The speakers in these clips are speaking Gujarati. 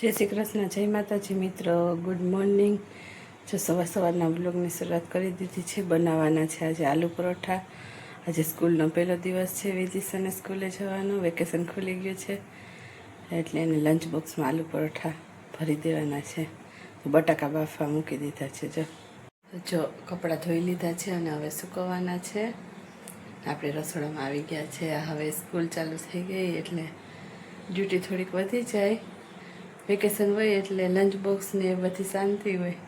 જય શ્રી કૃષ્ણ, જય માતાજી મિત્રો. ગુડ મોર્નિંગ જો સવાર સવારના બ્લોગની શરૂઆત કરી દીધી છે, બનાવવાના છે આજે આલુ પરોઠા. આજે સ્કૂલનો પહેલો દિવસ છે વિદિશાને સ્કૂલે જવાનું, વેકેશન ખુલી ગયું છે, એટલે એને લંચ બોક્સમાં આલુ પરોઠા ભરી દેવાના છે. બટાકા બાફવા મૂકી દીધા છે, જો. જો કપડાં ધોઈ લીધા છે અને હવે સૂકવવાના છે. આપણે રસોડામાં આવી ગયા છે. હવે સ્કૂલ ચાલુ થઈ ગઈ, એટલે ડ્યુટી થોડીક વધી જાય. વેકેશન હોય એટલે લંચ બોક્સ ને એ બધી શાંતિ હોય.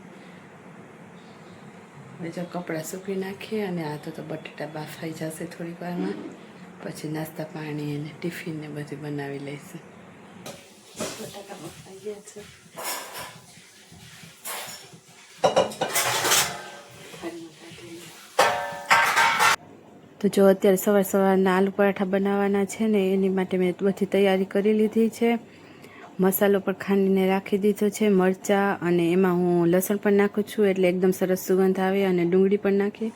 જો કપડાં સૂકવી નાખીએ અને આ તો તો બટાટા બાફાઈ જશે થોડીક વારમાં. પછી નાસ્તા પાણી અને ટિફિન ને બધું બનાવી લઈશું. બટાકા બફાઈ ગયા છે. તો જો અત્યારે સવાર સવારના આલુ પરાઠા બનાવવાના છે ને, એની માટે મેં બધી તૈયારી કરી લીધી છે. મસાલો પણ ખાંડીને રાખી દીધો છે, મરચાં અને એમાં હું લસણ પણ નાખું છું એટલે એકદમ સરસ સુગંધ આવે અને ડુંગળી પણ નાખીએ.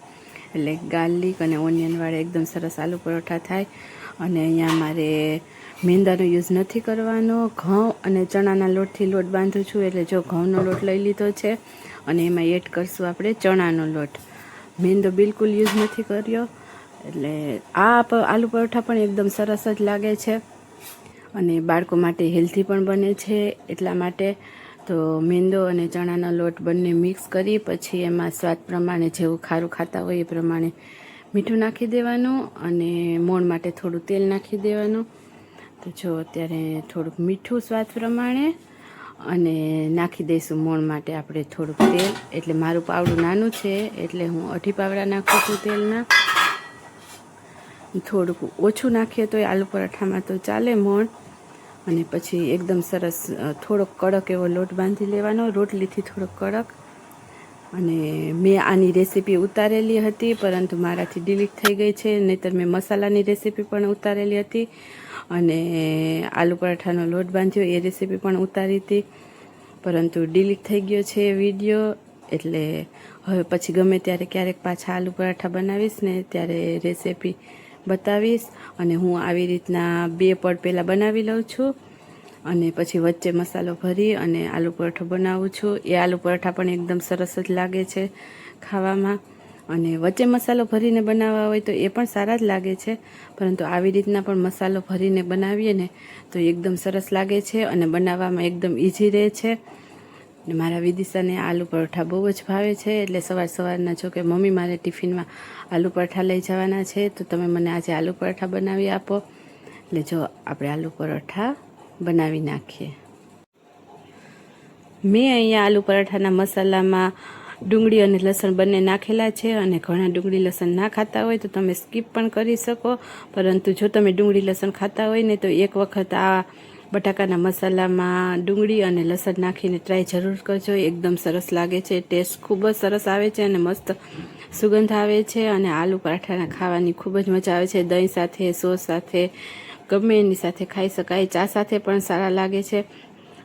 એટલે ગાર્લિક અને ઓનિયનવાળા એકદમ સરસ આલુ પરોઠા થાય. અને અહીંયા મારે મેંદાનો યુઝ નથી કરવાનો. ઘઉં અને ચણાના લોટથી લોટ બાંધું છું એટલે જો ઘઉંનો લોટ લઈ લીધો છે અને એમાં એડ કરશું આપણે ચણાનો લોટ. મેંદો બિલકુલ યુઝ નથી કર્યો. એટલે આ આલુ પરોઠા પણ એકદમ સરસ જ લાગે છે. અને બાળકો માટે હેલ્ધી પણ બને છે એટલા માટે તો મેંદો અને ચણાનો લોટ બંને મિક્સ કરી પછી એમાં સ્વાદ પ્રમાણે જેવું ખારું ખાતા હોય એ પ્રમાણે મીઠું નાખી દેવાનું અને મોણ માટે થોડું તેલ નાખી દેવાનું. તો જો અત્યારે થોડુંક મીઠું સ્વાદ પ્રમાણે અને નાખી દઈશું મોણ માટે આપણે થોડુંક તેલ. એટલે મારું પાવડું નાનું છે એટલે હું અઢી પાવડા નાખું છું તેલના. થોડુંક ઓછું નાખીએ તો આલુ પરાઠામાં તો ચાલે મોણ. અને પછી એકદમ સરસ થોડોક કડક એવો લોટ બાંધી લેવાનો. રોટલીથી થોડોક કડક. અને મેં આની રેસીપી ઉતારેલી હતી, પરંતુ મારાથી ડિલીટ થઈ ગઈ છે. નહીતર મેં મસાલાની રેસીપી પણ ઉતારેલી હતી. અને આલુ પરાઠાનો લોટ બાંધ્યો, એ રેસીપી પણ ઉતારી હતી. પરંતુ ડિલીટ થઈ ગયો છે એ વીડિયો એટલે હવે પછી ગમે ત્યારે ક્યારેક પાછા આલુ પરાઠા બનાવીશ ને ત્યારે રેસીપી બતાવીશ અને હું આવી રીતના બે પડ પહેલાં બનાવી લઉં છું અને પછી વચ્ચે મસાલો ભરી અને આલુ પરાઠો બનાવું છું. એ આલુ પરાઠા પણ એકદમ સરસ જ લાગે છે ખાવામાં. અને વચ્ચે મસાલો ભરીને બનાવવા હોય તો એ પણ સારા જ લાગે છે. પરંતુ આવી રીતના પણ મસાલો ભરીને બનાવીએ ને તો એકદમ સરસ લાગે છે અને બનાવવામાં એકદમ ઇઝી રહે છે. ને મારા વિદિશાને આલુ પરોઠા બહુ જ ભાવે છે. એટલે સવાર સવારના જો કે મમ્મી મારે ટિફિનમાં આલુ પરોઠા લઈ જવાના છે, તો તમે મને આજે આલુ પરોઠા બનાવી આપો. એટલે જો આપણે આલુ પરોઠા બનાવી નાખીએ. મેં અહીંયા આલુ પરાઠાના મસાલામાં ડુંગળી અને લસણ બંને નાખેલા છે અને ઘણા ડુંગળી લસણ ના ખાતા હોય તો તમે સ્કીપ પણ કરી શકો. પરંતુ જો તમે ડુંગળી લસણ ખાતા હોય ને તો એક વખત આ બટાકાના મસાલામાં ડુંગળી અને લસણ નાખીને ટ્રાય જરૂર કરજો. એકદમ સરસ લાગે છે. ટેસ્ટ ખૂબ જ સરસ આવે છે અને મસ્ત સુગંધ આવે છે અને આલુ પરાઠાના ખાવાની ખૂબ જ મજા આવે છે. દહીં સાથે, સોસ સાથે, ગમે એની સાથે ખાઈ શકાય. ચા સાથે પણ સારા લાગે છે.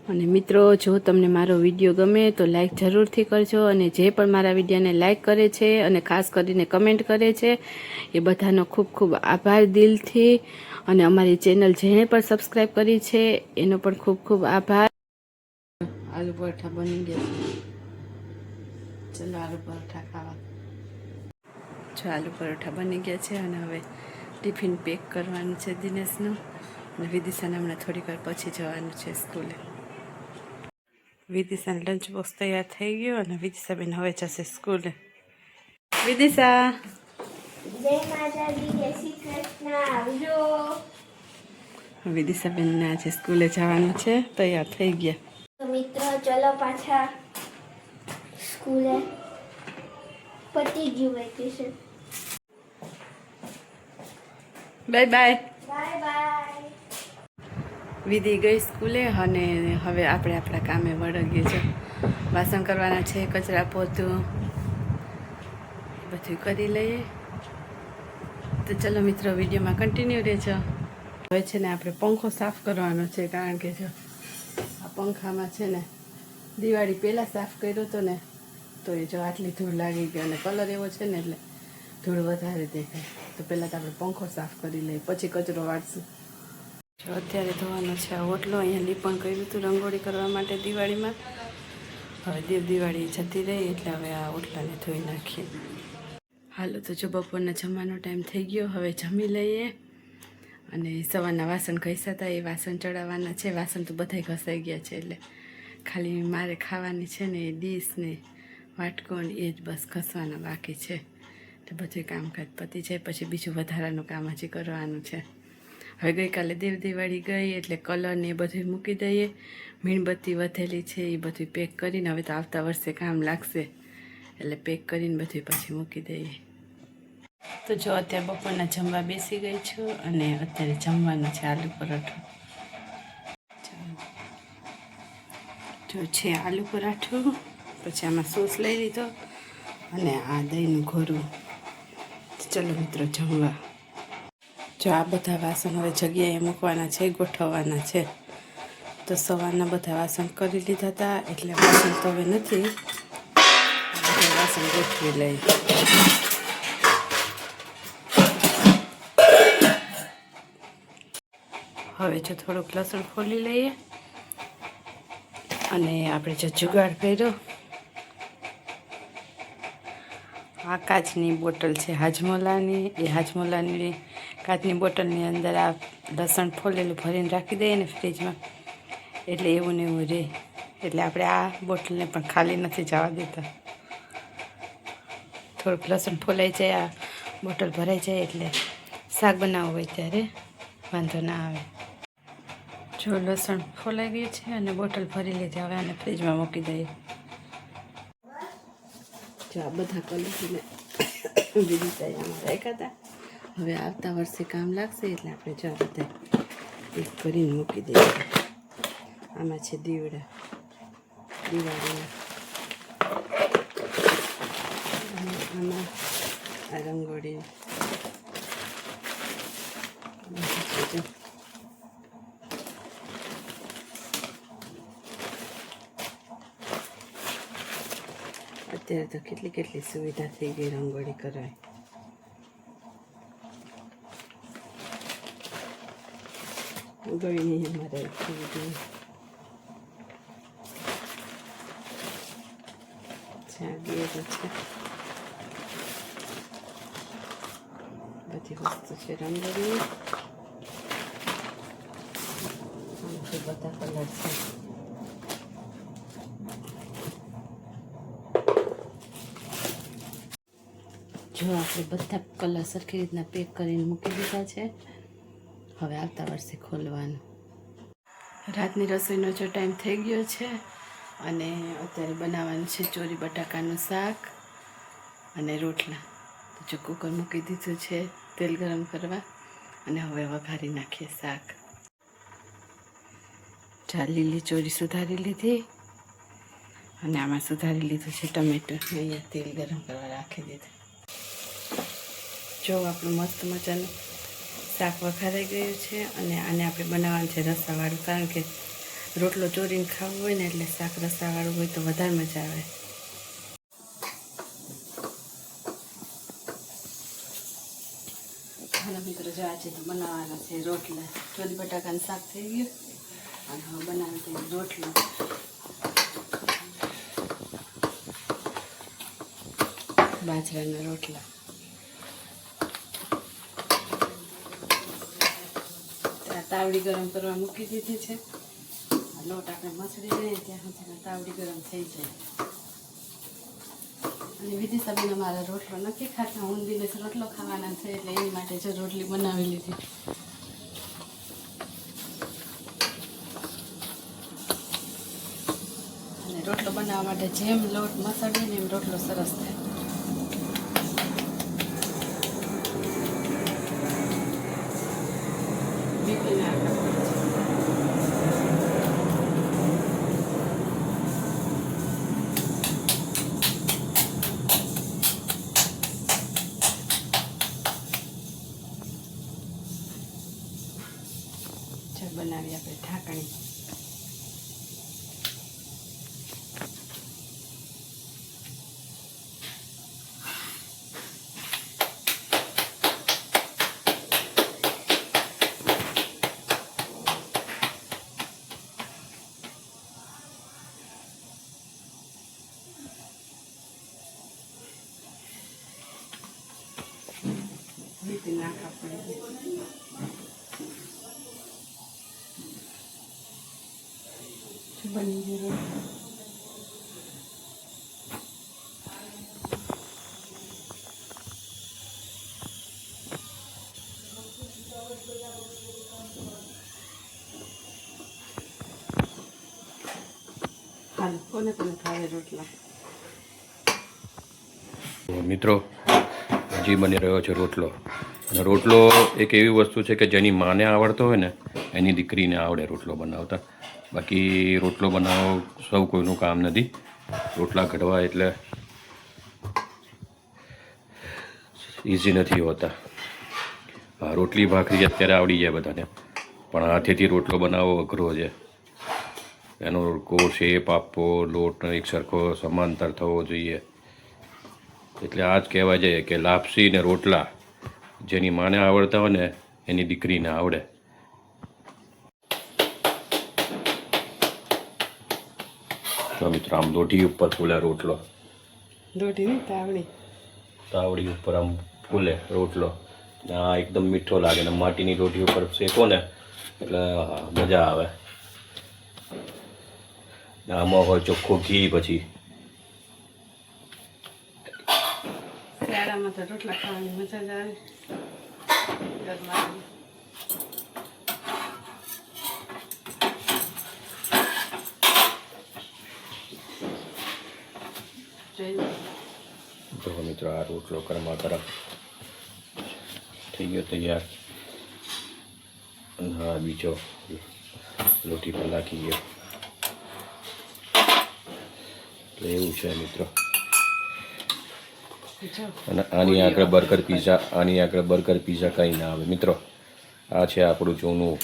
અને મિત્રો, જો તમને મારો વીડિયો ગમે તો લાઈક જરૂરથી કરજો અને જે પણ મારા વિડીયોને લાઈક કરે છે અને ખાસ કરીને કમેન્ટ કરે છે, એ બધાનો ખૂબ ખૂબ આભાર દિલથી. અને અમારી ચેનલ જેણે પણ સબસ્ક્રાઈબ કરી છે, એનો પણ ખૂબ ખૂબ આભાર. આલુ પરોઠા બની ગયા છે. ચલો આલુ પરોઠા ખાવા. જો આલુ પરોઠા બની ગયા છે અને હવે ટિફિન પેક કરવાનું છે દિનેશનું. અને વિદિશાને હમણાં થોડીક વાર પછી જવાનું છે સ્કૂલે. વિદિશાને લંચ બોક્સ તૈયાર થઈ ગયો અને વિદિશાબેન હવે જશે સ્કૂલે વિદિશા વિદિશાબેનને આજે સ્કૂલે જવાનું છે તૈયાર થઈ ગયા મિત્રો ચલો પાછા સ્કૂલે પતી ગયું vacation bye bye bye bye Vidhi ગઈ સ્કૂલે અને હવે આપણે આપણા કામે વળગીએ છીએ. વાસણ કરવાના છે, કચરા પોતું, બધું કરી લઈએ. તો ચલો મિત્રો, વિડીયોમાં કન્ટિન્યુ રહેજો. હવે છે ને આપણે પંખો સાફ કરવાનો છે, કારણ કે જો આ પંખામાં છે ને દિવાળી પહેલાં સાફ કર્યો હતો ને, તો એ જો આટલી ધૂળ લાગી ગઈ અને કલર એવો છે ને એટલે ધૂળ વધારે દેખાય. તો પહેલાં તો આપણે પંખો સાફ કરી લઈએ, પછી કચરો વાળશું જો અત્યારે ધોવાનો છે આ ઓટલો, અહીંયા લીપણ કર્યું હતું રંગોળી કરવા માટે દિવાળીમાં. હવે દેવ દિવાળી જતી રહી એટલે હવે આ ઓટલાને ધોઈ નાખીએ. હાલો, તો જો બપોરના જમવાનો ટાઈમ થઈ ગયો, હવે જમી લઈએ. અને સવારના વાસણ ઘસ્યા હતા, એ વાસણ ચડાવવાના છે. વાસણ તો બધાય ઘસાઈ ગયા છે એટલે ખાલી મારે ખાવાની છે ને એ ડીશ ને વાટકો ને એ જ બસ ઘસવાના બાકી છે. તો બધું કામકાજ પતી જાય, પછી બીજું વધારાનું કામ હજી કરવાનું છે. હવે ગઈકાલે દેવ દિવાળી ગઈ એટલે કલર ને એ બધું મૂકી દઈએ. મીણબત્તી વધેલી છે, એ બધું પેક કરીને હવે તો આવતા વર્ષે કામ લાગશે. એટલે પેક કરીને બધું પછી મૂકી દઈએ. તો જો અત્યારે બપોરના જમવા બેસી ગઈ છું અને અત્યારે જમવાનું છે આલુ પરાઠું. જો છે આલુ પરાઠું, પછી આમાં સોસ લઈ લીધો અને આ દહીંનું ઘોરું. ચલો મિત્રો જમવા. જો આ બધા વાસણ હવે જગ્યાએ મૂકવાના છે, ગોઠવવાના છે. તો સવારના બધા વાસણ કરી લીધા હતા, એટલે વાસણ તો હવે નથી. વાસણ ગોઠવી લઈ. હવે જો થોડુંક લસણ ખોલી લઈએ. અને આપણે જો જુગાડ કર્યો. આ કાચની બોટલ છે હાજમોલાની. એ હાજમોલાની કાચની બોટલની અંદર આ લસણ ફોલેલું ભરીને રાખી દઈએ ને ફ્રીજમાં. એટલે એવું ને એવું રહે એટલે આપણે આ બોટલને પણ ખાલી નથી જવા દેતા. થોડુંક લસણ ફોલાઈ જાય, આ બોટલ ભરાઈ જાય એટલે શાક બનાવવું હોય ત્યારે વાંધો ના આવે. જો લસણ ફોલાઈ ગયું છે અને બોટલ ભરી લીધી, હવે આને ફ્રીજમાં મૂકી દઈએ. જો આ બધા કલર બીજી તૈયાર રાખ્યા હતા. હવે આવતા વર્ષે કામ લાગશે એટલે આપણે જો બધા એક કરીને મૂકી દઈએ. આમાં છે દીવડા. દિવાળીના. આમાં આ રંગોળી. અત્યારે તો કેટલી કેટલી સુવિધા થઈ ગઈ રંગોળી કરાય ગળીની અમારે રાખી દીધું તો પછી બધી વસ્તુ છે રંગોળી બધા કલર છે જો આપણે બધા કલર સરખી રીતના પેક કરીને મૂકી દીધા છે. હવે આવતા વર્ષે ખોલવાનું. રાતની રસોઈનો જો ટાઈમ થઈ ગયો છે અને અત્યારે બનાવવાનું છે ચોરી બટાકાનું શાક અને રોટલા. તો જો કુકર મૂકી દીધું છે તેલ ગરમ કરવા અને હવે વઘારી નાખીએ શાક. ચા લીલી ચોરી સુધારી લીધી અને આમાં સુધારી લીધું છે ટમેટું. અહીંયા તેલ ગરમ કરવા રાખી દીધું. જો આપણું મસ્ત મજાનું શાક વઘારાઈ ગયું છે અને આને આપણે બનાવવાનું છે રસાવાળું, કારણ કે રોટલો ચોરીને ખાવું હોય ને એટલે શાક રસાવાળું હોય તો વધારે મજા આવે. હાલો મિત્રો, જો આજે તો બનાવવાના છે રોટલા. ચોરી બટાકાનું શાક થઈ ગયું અને હવે બનાવી દઈએ રોટલો. બાજરાના રોટલા. તાવડી ગરમ કરવા મૂકી દીધી છે. લોટ આપણે મસળી દઈએ ત્યાં સુધી તાવડી ગરમ થઈ જાય. અને બીજી સબીને મારા રોટલો નથી ખાતા. હું દિવસ રોટલો ખાવાના છે એટલે એની માટે જો રોટલી બનાવી લીધી. અને રોટલો બનાવવા માટે જેમ લોટ મસળીને એમ રોટલો સરસ થાય બીપીને આપણે ચાલ બનાવીએ આપણે ઢાંકણી રીતે બની ગયું હાલ કોને કોને ખાવે રોટલા મિત્રો હજી બની રહ્યો છે રોટલો. અને રોટલો એક એવી વસ્તુ છે કે જેની માને આવડતો હોય ને, એની દીકરીને આવડે રોટલો બનાવતા. બાકી રોટલો બનાવો સૌ કોઈનું કામ નથી. રોટલા ઘડવા એટલે ઇઝી નથી હોતા. હા રોટલી ભાખરી અત્યારે આવડી જાય બધાને. પણ હાથેથી રોટલો બનાવવો અઘરો છે. એનો ગોળ શેપ આપવો, લોટ એક સરખો સમાંતર થવો જોઈએ. એટલે આ જ કહેવાય છે કે લાપસી ને રોટલા જેની માને આવડતા હોય ને એની દીકરીને આવડે. તો મિત્રો આમ દોઢી ઉપર ફૂલે રોટલો. દોઢી નહીં તાવડી. તાવડી ઉપર આમ ફૂલે રોટલો. આ એકદમ મીઠો લાગે ને માટીની રોટી ઉપર શેકો ને એટલે મજા આવે. આમાં હોય ચોખ્ખું ઘી પછી તો રોટલા ખાવાની મજા જ આવે. જો મિત્રો આ રોટલો કરવા તરફ થઈ ગયો તૈયાર. હા બીજો લોટી પર નાખી ગયો. એટલે એવું છે મિત્રો. અને આની આગળ બર્ગર પીઝા, આની આગળ બર્ગર પીઝા કંઈ ના આવે. મિત્રો, આ છે આપણું જૂનું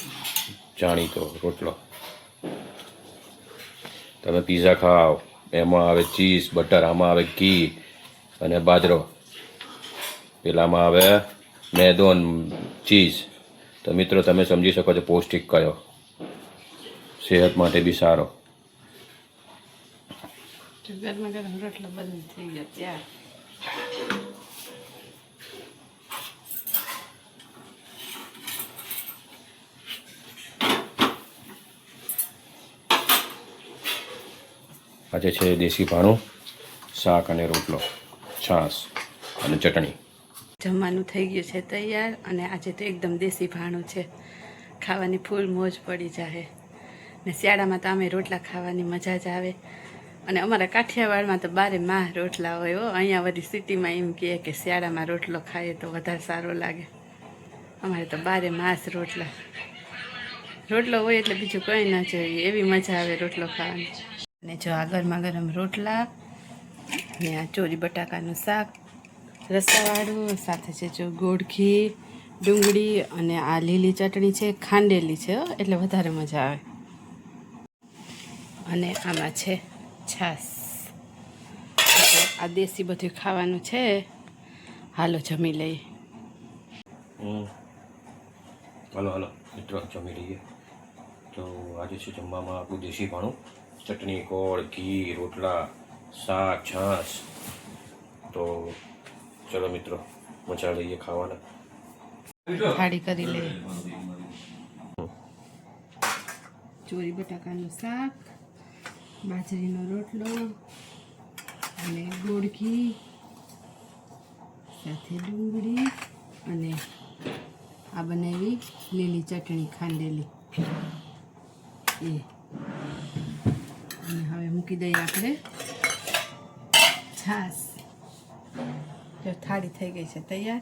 જાણીતો રોટલો. તમે પીઝા ખાઓ, એમાં આવે ચીઝ, બટર, આમાં આવે ઘી અને બાજરો. પેલામાં આવે મેદો ચીઝ. તો મિત્રો, તમે સમજી શકો છો પૌષ્ટિક કયો. સેહત માટે બી સારો. રોટલો બંધ થઈ ગયો ત્યાં આજે છે દેશી ભાણું, શાક અને રોટલો, છાશ અને ચટણી. જમવાનું થઈ ગયું છે તૈયાર અને આજે તો એકદમ દેશી ભાણું છે. ખાવાની ફૂલ મોજ પડી જાય ને શિયાળામાં તો અમે રોટલા ખાવાની મજા જ આવે. અને અમારા કાઠિયાવાડમાં તો બારે માં રોટલા હોય હો. અહીંયા બધી સિટીમાં એમ કહે કે શિયાળામાં રોટલો ખાઈએ તો વધારે સારો લાગે. અમારે તો બારે માસ રોટલા. રોટલો હોય એટલે બીજું કંઈ ના જોઈએ. એવી મજા આવે રોટલો ખાવાની. અને જો આ ગરમા ગરમ રોટલા, ને આ ચોરી બટાકાનું શાક, રસાવાળું, સાથે છે જો ગોળખી ડુંગળી અને આ લીલી ચટણી છે, ખાંડેલી છે એટલે વધારે મજા આવે. અને આમાં છે તો આ દેશી બધું ખાવાનું છે. હાલો જમી લઈએ. હાલો હાલો હલો. મિત્રો જમી લઈએ. તો આજે છે જમવામાં? આપણું દેશી ભાણું. ચટણી ગોળ ઘી રોટલા શાક છાશ. તો ચલો મિત્રો મજા લઈએ ખાવાના. થાળી કરી લઈએ ચોરી બટાકાનું શાક. બાજરીનો રોટલો અને ગોળ ઘી સાથે ડુંગળી અને આ બનાવી લીલી ચટણી ખાંડેલી. એ. અને હવે મૂકી દઈએ આપણે. છાશ. જો થાળી થઈ ગઈ છે, તૈયાર?